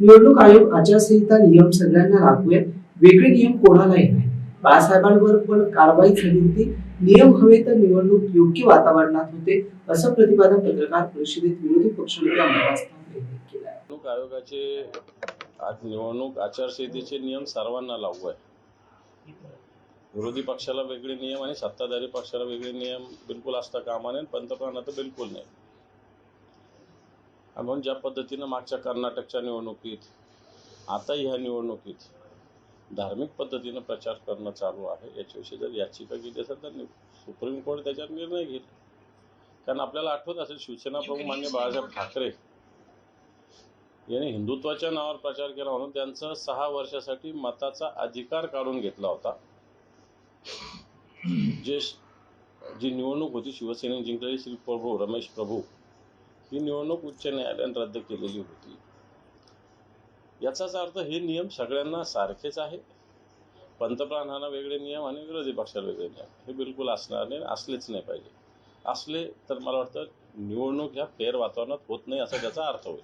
निवडणूक आयोग आचारसंहिता नियम सगळ्यांना लागू वेगळे नियम कोणालाही नाही. बाळासाहेबांवर पण कारवाई झाली होती. नियम हवे तर निवडणूक योग्य वातावरणात होते असं प्रतिपादन पत्रकार परिषदेत विरोधी पक्षनेते अंबादास निवडणूक आयोगाचे आज निवडणूक आचारसंहितेचे नियम सर्वांना लागू आहे. विरोधी पक्षाला वेगळे नियम आणि सत्ताधारी पक्षाला वेगळे नियम बिलकुल असता कामा नये पंतप्रधान तर बिलकुल नाही. म्हणून ज्या पद्धतीनं मागच्या कर्नाटकच्या निवडणुकीत आता ह्या निवडणुकीत धार्मिक पद्धतीनं प्रचार करणं चालू आहे याच्याविषयी जर याचिका केली असेल तर सुप्रीम कोर्ट त्याच्यावर निर्णय घेईल. कारण आपल्याला आठवत असेल शिवसेना प्रमुख मान्य बाळासाहेब ठाकरे यांनी हिंदुत्वाच्या नावावर प्रचार केला म्हणून त्यांचा सहा वर्षासाठी मताचा अधिकार काढून घेतला होता. जे जी निवडणूक होती शिवसेनेने जिंकलेली श्री प्रभू रमेश प्रभू. ही निवडणूक उच्च न्यायालयाने रद्द केलेली होती. याचाच अर्थ हे नियम सगळ्यांना सारखेच आहे पंतप्रधानांना वेगळे नियम आणि विरोधी पक्षाला वेगळे नियम. हे बिलकुल असणार नाही असलेच नाही पाहिजे. असले तर मला वाटतं निवडणूक ह्या फेर वातावरणात होत नाही असा त्याचा अर्थ होईल.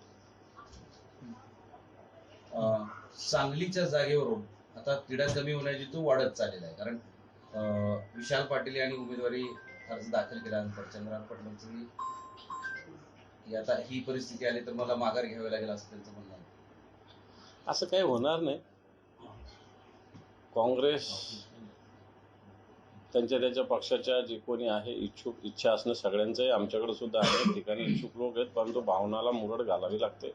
सांगलीच्या जागेवरून आता तिढा कमी होण्याची तो वाढत चाललेला आहे. कारण विशाल पाटील यांनी उमेदवारी अर्ज दाखल केल्यानंतर चंद्रकांत पाटील की आता ही परिस्थिती आली तर मला माघार घ्यावी लागेल असं त्यांचं म्हणणं आहे. असं काही होणार नाही. काँग्रेस त्यांच्या त्यांच्या पक्षाच्या जे कोणी आहे इच्छुक इच्छा असणं सगळ्यांचंही आमच्याकडे सुद्धा अनेक ठिकाणी इच्छुक लोक आहेत परंतु भावनाला मुरड घालावी लागते.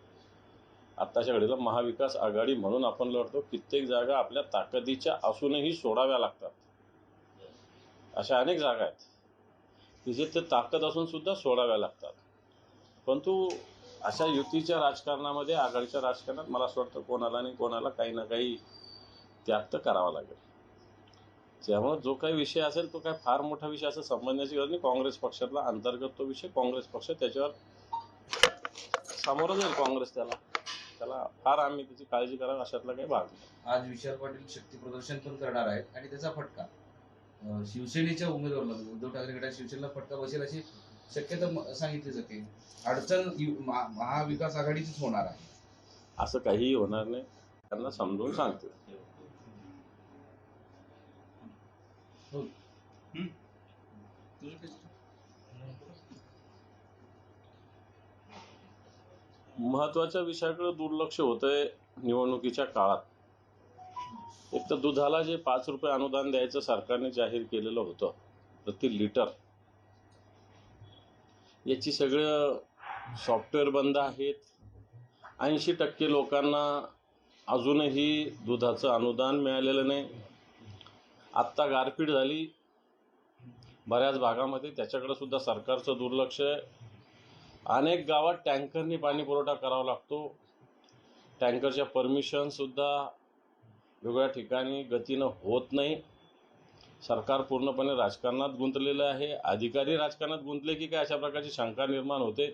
आत्ताच्या घडीला महाविकास आघाडी म्हणून आपण लढतो. कित्येक जागा आपल्या ताकदीच्या असूनही सोडाव्या लागतात. अशा अनेक जागा आहेत. तिथे ते ताकद असून सुद्धा सोडाव्या लागतात. परंतु अशा युतीच्या राजकारणामध्ये आघाडीच्या राजकारणात मला असं वाटतं कोणाला आणि कोणाला काही ना काही त्याग तर करावा लागेल. त्यामुळे जो काही विषय असेल तो काय फार मोठा विषय असं समजण्याची गरज नाही. काँग्रेस पक्षातला अंतर्गत तो विषय काँग्रेस पक्ष त्याच्यावर सामोरं जाईल काँग्रेस त्याला. त्याला फार आम्ही त्याची काळजी करावी अशातला काही भाग नाही. आज विशाल पाटील शक्ती प्रदर्शन पण करणार आहेत आणि त्याचा फटका. शिवसेनेच्या उमेदवाराला उद्धव ठाकरे गटात शिवसेनेला फटका बसेल अशी शक्यता सांगितली जाते. अडचण महाविकास आघाडीचीच होणार आहे. असं काहीही होणार नाही. त्यांना समजून सांगते. महत्त्वाच्या विषयाकडे दुर्लक्ष होतंय निवडणुकीच्या काळात. एक तर दुधाला जे पाच रुपये अनुदान द्यायचं सरकारने जाहीर केलेलं होतं प्रति लिटर. याची सगळं सॉफ्टवेअर बंद आहेत. ऐंशी टक्के लोकांना अजूनही दुधाचं अनुदान मिळालेलं नाही. आत्ता गारपीट झाली. बऱ्याच भागामध्ये त्याच्याकडे सुद्धा सरकारचं दुर्लक्ष आहे. अनेक गावात टँकरनी पाणी पुरवठा करावा लागतो. टँकरच्या परमिशनसुद्धा वेगळ्या ठिकाणी गतीनं होत नाही. सरकार पूर्णपणे राजकारणात गुंतलेलं आहे. अधिकारी राजकारणात गुंतले की काय अशा प्रकारची शंका निर्माण होते?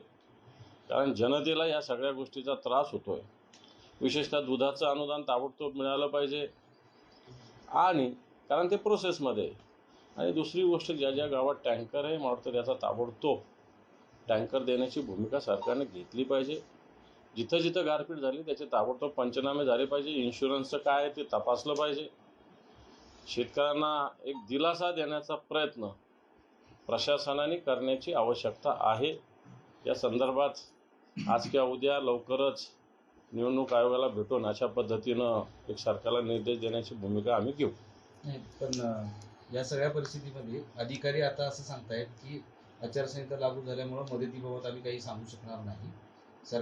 कारण जनतेला या सगळ्या गोष्टीचा त्रास होतोय. विशेषतः दुधाचं अनुदान ताबडतोब मिळालं पाहिजे. आणि कारण ते प्रोसेसमध्ये आहे. आणि दुसरी गोष्ट ज्या ज्या गावात टँकर आहे मला वाटतं त्याचा ताबडतोब टँकर देण्याची भूमिका सरकारने घेतली पाहिजे. जिथं जिथं गारपीट झाली त्याचे ताबडतोब पंचनामे झाले पाहिजे. इन्शुरन्सचं काय आहे ते तपासलं पाहिजे. शेतकऱ्यांना एक दिलासा देण्याचा प्रयत्न प्रशासनाने करण्याची आवश्यकता आहे. या संदर्भात आज किंवा उद्या लवकरच निवडणूक आयोगाला भेटून अशा पद्धतीनं एक सरकारला निर्देश देण्याची भूमिका आम्ही घेऊ. पण या सगळ्या परिस्थितीमध्ये अधिकारी आता असं सांगतायत की आचारसंहिता लागू झाल्यामुळे मदतीबाबत आम्ही काही सांगू शकणार नाही.